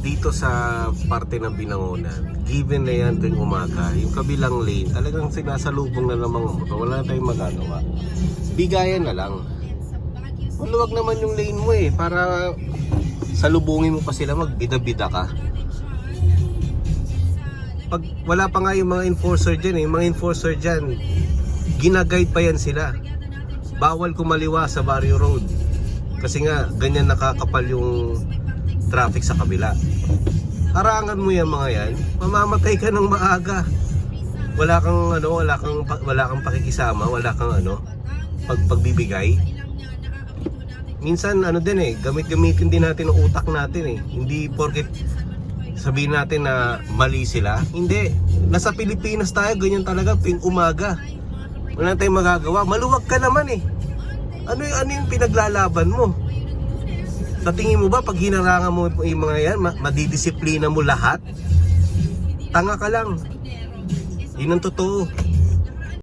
dito sa parte ng Binangonan, given na yan tuwing umaga, yung kabilang lane, talagang sinasalubong na ng mga wala na tayong magagawa. Bigayan na lang. Maluwag naman yung lane mo eh, para salubungin mo pa sila, magbida-bida ka. Pag wala pa nga yung mga enforcer dyan eh, yung mga enforcer dyan, ginaguide pa yan sila. Bawal kumaliwa sa Barrio Road. Kasi nga, ganyan nakakapal yung traffic sa kabila. Harangan mo yan mga yan, mamamatay ka ng maaga. Wala kang ano, wala kang wala kang pakikisama, wala kang ano, pag pagbibigay. Minsan ano din eh, gamit-gamitin din natin ang utak natin eh. Hindi porket sabihin natin na mali sila. Hindi. Nasa Pilipinas tayo, ganyan talaga tuwing umaga. Wala tayong magagawa. Maluwag ka naman eh. Ano ano yung pinaglalaban mo? Sa tingin mo ba pag hinarangan mo yung mga yan, ma- madidisiplina mo lahat? Tanga ka lang. Yun ang totoo.